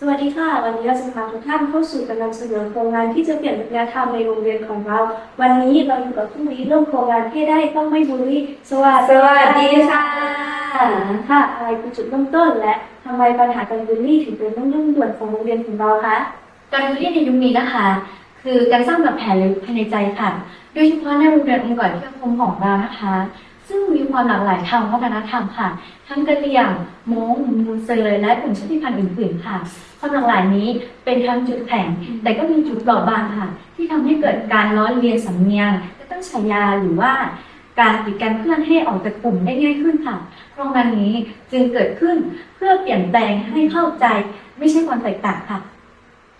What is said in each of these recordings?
สวัสดีค่ะ วันนี้เราจะพาทุกท่านเข้าสู่การนำเสนอโครงงานที่จะเปลี่ยนวัฒนธรรมในโรงเรียนของเรา วันนี้เราอยู่กับผู้วิเรื่องโครงงานให้ได้ต้องไม่บูลลี่สวัสสวัสดีค่ะค่ะอะไรคือจุดเริ่มต้นและทำไมปัญหาการบูลลี่ถึงเป็นเรื่องเร่งด่วนของโรงเรียนของเราคะการบูลลี่ในยุคนี้นะคะ คือการสร้างแบาดแผลลึกภายในใจค่ะ โดยเฉพาะในโรงเรียนองค์กรที่สังคมของเรานะคะ ซึ่งมีความหลากหลายทางวัฒนธรรมค่ะ ทั้งกะเหรี่ยงม้งมูเซอร์และกลุ่มชาติพันธุ์อื่นๆค่ะ ความหลากหลายนี้เป็นทั้งจุดแข็ง แต่ก็มีจุดเปราะบางค่ะ ที่ทำให้เกิดการล้อเลียนสำเนียงและตั้งฉายาหรือว่าการปิดการเพื่อนให้ออกจากกลุ่มได้ง่ายขึ้นค่ะโครงงานนี้จึงเกิดขึ้นเพื่อเปลี่ยนแปลงให้เข้าใจไม่ใช่ความแตกต่างค่ะ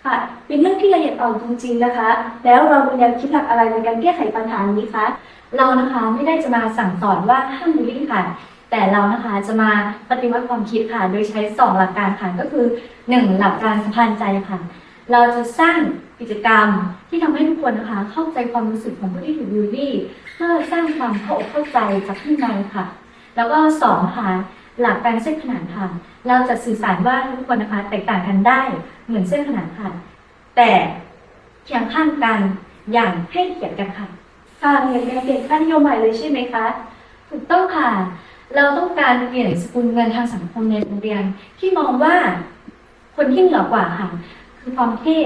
ค่ะ เป็นเรื่องที่ละเอียดอ่อนจริงๆนะคะ แล้วเรามีแนวคิดหลักอะไรในการแก้ไขปัญหานี้คะ เรานะคะไม่ได้จะมาสั่งสอนว่าห้ามบูลลี่ค่ะ แต่เรานะคะจะมาปฏิวัติความคิดค่ะ โดยใช้สองหลักการค่ะก็คือหนึ่งหลักการสัมพันธ์ใจค่ะ เราจะสร้างกิจกรรมที่ทำให้ทุกคนนะคะ เข้าใจความรู้สึกของผู้ที่ถูกบูลลี่ เพื่อสร้างความเข้าอกเข้าใจจากข้างในค่ะ แล้วก็สองค่ะหลักการเส้นขนานค่ะ เราจะสื่อสารว่าทุกคนนะคะแตกต่างกันได้เหมือนเส้นขนานค่ะ แต่เคียงข้างกันอย่างให้เกียรติกันค่ะ ค่ะเหมือนการเปลี่ยนค่านิยมใหม่เลยใช่ไหมคะถูกต้องค่ะ เราต้องการเปลี่ยนสกุลเงินทางสังคมในโรงเรียนที่มองว่าคนที่เหนือกว่าค่ะ คือความเท่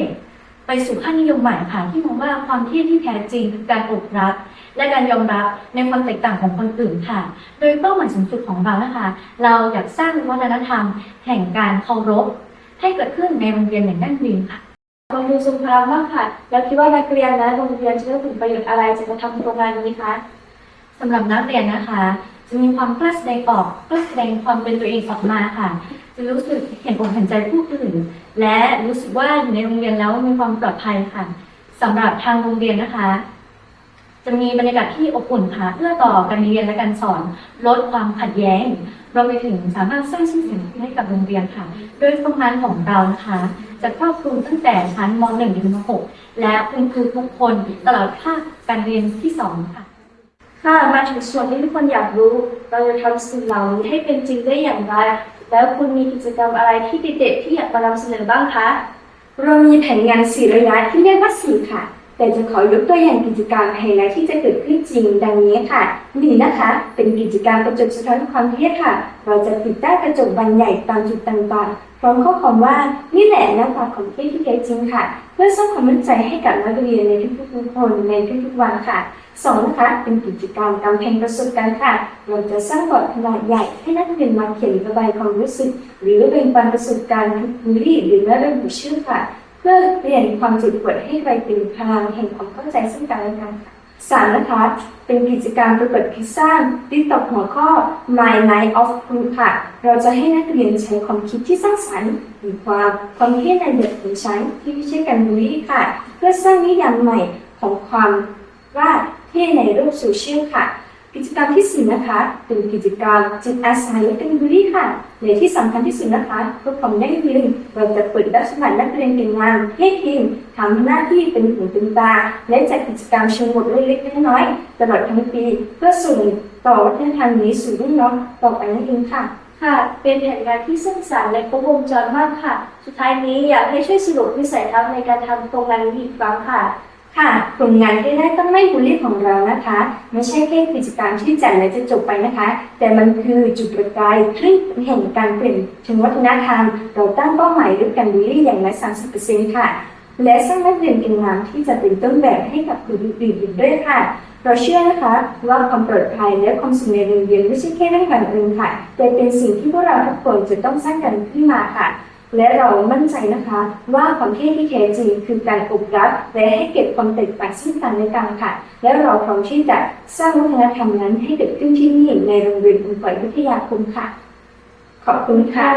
ไปสู่ค่านิยมใหม่ค่ะ ที่มองว่าความเท่ที่แท้จริงคือการอบรับ และการยอมรับในความแตกต่างของคนอื่นค่ะ โดยเป้าหมายสูงสุดของเรานะคะ เราอยากสร้างวัฒนธรรม แห่งการเคารพให้เกิดขึ้นในโรงเรียนอย่างยั่งยืนค่ะ โรงเรียนทรงพลังมากค่ะ แล้วคิดว่านักเรียนและโรงเรียนจะได้ผลประโยชน์อะไรจากการทำโครงงานนี้คะสำหรับนักเรียนนะคะ จะมีความกล้าแสดงออกกล้าแสดงความเป็นตัวเองออกมาค่ะ จะรู้สึกเห็นอกเห็นใจผู้อื่น และรู้สึกว่าอยู่ในโรงเรียนแล้วมีความปลอดภัยค่ะสำหรับทางโรงเรียนนะคะ จะมีบรรยากาศที่อบอุ่นค่ะเพื่อต่อการเรียนและการสอน ลดความขัดแย้ง รวมไปถึงสามารถสร้างชื่อเสียงให้กับโรงเรียนค่ะ โดยโครงงานของเรานะคะ จะครอบคลุมตั้งแต่ชั้นม .1 ถึงม .6 และคุณครูทุกคนตลอดภาคการเรียนที่สองค่ะ ค่ะมาถึงส่วนที่ทุกคนอยากรู้ เราจะทำสิ่งเหล่านี้ให้เป็นจริงได้อย่างไร แล้วคุณมีกิจกรรมอะไรที่เด็ดๆที่อยากมานำเสนอบ้างคะเรามีแผนงานสี่ระยะที่เรียกว่าสี่ค่ะ แต่จะขอยกตัวอย่างกิจกรรมไฮไลท์ที่จะเกิดขึ้นจริงดังนี้ค่ะหนึ่งนะคะ เป็นกิจกรรมกระจกสะท้อนความเครียดค่ะ เราจะติดตั้งกระจกบานใหญ่ตามจุดต่างๆพร้อมข้อความว่านี่แหละหน้าตาของเครียดที่แท้จริงค่ะ เพื่อสร้างความมั่นใจให้กับนักเรียนในทุกๆคนในทุกๆวันค่ะสองนะคะเป็นกิจกรรมกำแพงประสบการณ์ค่ะ เราจะสร้างบอร์ดขนาดใหญ่ให้นักเรียนมาเขียนระบายความรู้สึก หรือเป็นปันประสบการณ์ทุกบูลลี่หรือแม้ระบุชื่อค่ะ เพื่อเปลี่ยนความจ็บปวดให้กลายเป็นพลังแห่งความเข้าใจซึ่งกันและกันสามนะคะเป็นกิจกรรมประกวดคิดสร้างที่ตกหัวข้อ My Night of Crew ค่ะ เราจะให้นักเรียนใช้ความคิดที่สร้างสรรค์หรือความความคิดในแบบของฉันที่ไม่ใช่การบูลลี่ค่ะ เพื่อสร้างนิยามใหม่ของความว่าเท่ในโลกโซเชียลค่ะ กิจกรรมที่สี่นะคะเป็นกิจกรรมจิตอาสาและเป็นบุรีค่ะและที่สำคัญที่สุดนะคะเพื่อความยั่งยืนเราจะเปิดรับสมัครนักเรียนเก่งงานให้ทีมทำหน้าที่เป็นหูเป็นตาและจัดกิจกรรมเชิงบทเล็กๆน้อยๆตลอดทั้งปี เพื่อส่งต่อวัฒนธรรมนี้สู่รุ่นน้องต่อไปนั่นเองค่ะค่ะ เป็นแผนงานที่สร้างสรรค์และครบวงจรมากค่ะ สุดท้ายนี้อยากให้ช่วยสรุปวิสัยทัศน์ในการทำโครงงานนี้อีกครั้งค่ะ ค่ะกลุ่มงานที่ได้ต้องไม่บูลลี่ของเรานะคะ ไม่ใช่แค่กิจกรรมที่จัดและจะจบไปนะคะ แต่มันคือจุดประกายคลื่นแห่งการเปลี่ยนถึงวัฒนธรรม เราตั้งเป้าหมายด้วยการบูลลี่อย่างน้อย30%ค่ะ และสร้างนักเรียนเก่งงามที่จะเป็นต้นแบบให้กับกลุ่มอื่นๆอีกด้วยค่ะ เราเชื่อนะคะว่าความปลอดภัยและความสุขในโรงเรียนไม่ใช่แค่เรื่องบังเอิญค่ะ แต่เป็นสิ่งที่พวกเราทุกคนจะต้องสร้างกันขึ้นมาค่ะ และเรามั่นใจนะคะ ว่าความเท่ที่แท้จริงคือการอบรับและให้เก็บความแตกต่างซึ่งกันและกันค่ะ และเราพร้อมที่จะสร้างวัฒนธรรมนั้นให้เกิดขึ้นที่นี่ในโรงเรียนอุปวิทยาคมค่ะ ขอบคุณค่ะ